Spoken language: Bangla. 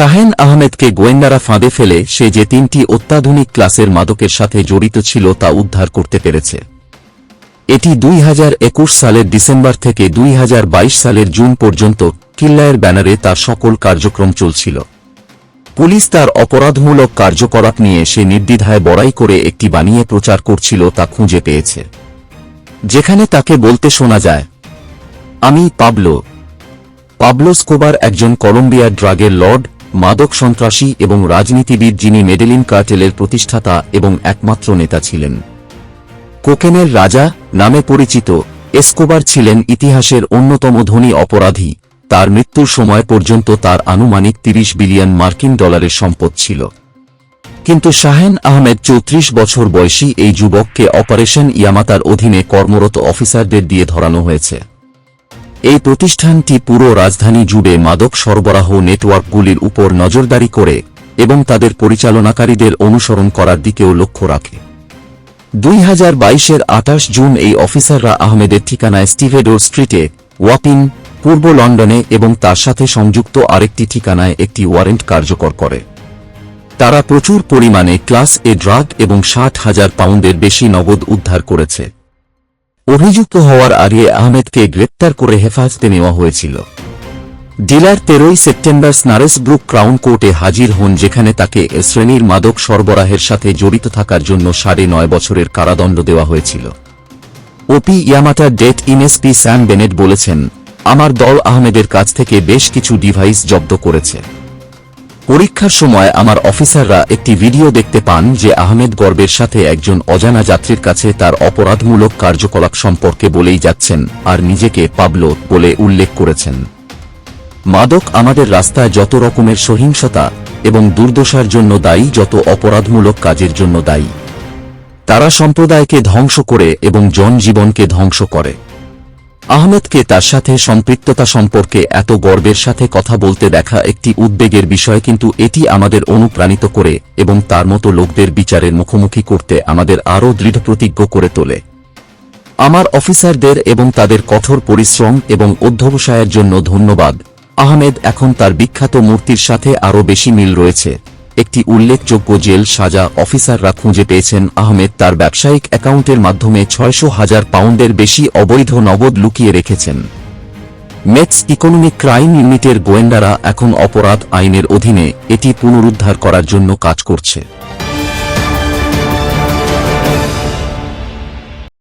শাহেন আহমেদকে গোয়েন্দারা ফাঁদে ফেলে, সে যে তিনটি অত্যাধুনিক ক্লাসের মাদকের সাথে জড়িত ছিল তা উদ্ধার করতে পেরেছে। এটি দুই হাজার একুশ সালের ডিসেম্বর থেকে দুই হাজার বাইশ সালের জুন পর্যন্ত কিল্লায়ের ব্যানারে তার সকল কার্যক্রম চলছিল। পুলিশ তার অপরাধমূলক কার্যকলাপ নিয়ে সে নির্দ্বিধায় বড়াই করে একটি বানিয়ে প্রচার করছিল তা খুঁজে পেয়েছে। যেখানে তাকে বলতে শোনা যায়, আমি পাবলো। পাবলো স্কোবার একজন কলম্বিয়ার ড্রাগের লর্ড মাদক সন্ত্রাসী এবং রাজনীতিবিদ যিনি মেডেলিন কার্টেলের প্রতিষ্ঠাতা এবং একমাত্র নেতা ছিলেন। কোকেনের রাজা নামে পরিচিত, এসকোবার ছিলেন ইতিহাসের অন্যতম ধনী অপরাধী। তার মৃত্যুর সময় পর্যন্ত তার আনুমানিক ৩০ বিলিয়ন মার্কিন ডলারের সম্পদ ছিল। কিন্তু শাহেন আহমেদ চৌত্রিশ বছর বয়সী এই যুবককে অপারেশন ইয়ামাতার অধীনে কর্মরত অফিসারদের দিয়ে ধরানো হয়েছে। এই প্রতিষ্ঠানটি পুরো রাজধানী জুড়ে মাদক সরবরাহ নেটওয়ার্কগুলির উপর নজরদারি করে এবং তাদের পরিচালনাকারীদের অনুসরণ করার দিকেও লক্ষ্য রাখে। দুই হাজার বাইশের আঠাশ জুন এই অফিসাররা আহমেদের ঠিকানায় স্টিভেডোর স্ট্রিটে ওয়াপিন, পূর্ব লন্ডনে এবং তার সাথে সংযুক্ত আরেকটি ঠিকানায় একটি ওয়ারেন্ট কার্যকর করে। তারা প্রচুর পরিমাণে ক্লাস এ ড্রাগ এবং ষাট হাজার পাউন্ডের বেশি নগদ উদ্ধার করেছে। অভিযুক্ত হওয়ার আগে আহমেদকে গ্রেপ্তার করে হেফাজতে নেওয়া হয়েছিল। ডিলার তেরোই সেপ্টেম্বর স্নারেসব্রুক ক্রাউন কোর্টে হাজির হন যেখানে তাকে এ শ্রেণির মাদক সরবরাহের সাথে জড়িত থাকার জন্য সাড়ে নয় বছরের কারাদণ্ড দেওয়া হয়েছিল। ওপি ইয়ামাটার ডেট ইনএসপি স্যাম বেনেট বলেছেন, আমার দল আহমেদের কাছ থেকে বেশ কিছু ডিভাইস জব্দ করেছে। পরীক্ষার সময় আমার অফিসাররা একটি ভিডিও দেখতে পান যে আহমেদ গর্বের সাথে একজন অজানা যাত্রীর কাছে তার অপরাধমূলক কার্যকলাপ সম্পর্কে বলেই যাচ্ছেন আর নিজেকে পাবলো বলে উল্লেখ করেছেন। মাদক আমাদের রাস্তায় যত রকমের সহিংসতা এবং দুর্দশার জন্য দায়ী, যত অপরাধমূলক কাজের জন্য দায়ী। তারা সম্প্রদায়কে ধ্বংস করে এবং জনজীবনকে ধ্বংস করে। আহমেদকে তার সাথে সম্পৃক্ততা সম্পর্কে এত গর্বের সাথে কথা বলতে দেখা একটি উদ্বেগের বিষয়, কিন্তু এটি আমাদের অনুপ্রাণিত করে এবং তার মতো লোকদের বিচারের মুখোমুখি করতে আমাদের আরও দৃঢ়প্রতিজ্ঞ করে তোলে। আমার অফিসারদের এবং তাদের কঠোর পরিশ্রম এবং অধ্যবসায়ের জন্য ধন্যবাদ। আহমেদ এখন তার বিখ্যাত মূর্তির সাথে আরও বেশি মিল রয়েছে। একটি উল্লেখযোগ্য জেল সাজা অফিসাররা খুঁজে পেয়েছেন আহমেদ তার ব্যবসায়িক অ্যাকাউন্টের মাধ্যমে ছয়শো হাজার পাউন্ডের বেশি অবৈধ নগদ লুকিয়ে রেখেছেন। মেক্স ইকোনমিক ক্রাইম ইউনিটের গোয়েন্দারা এখন অপরাধ আইনের অধীনে এটি পুনরুদ্ধার করার জন্য কাজ করছে।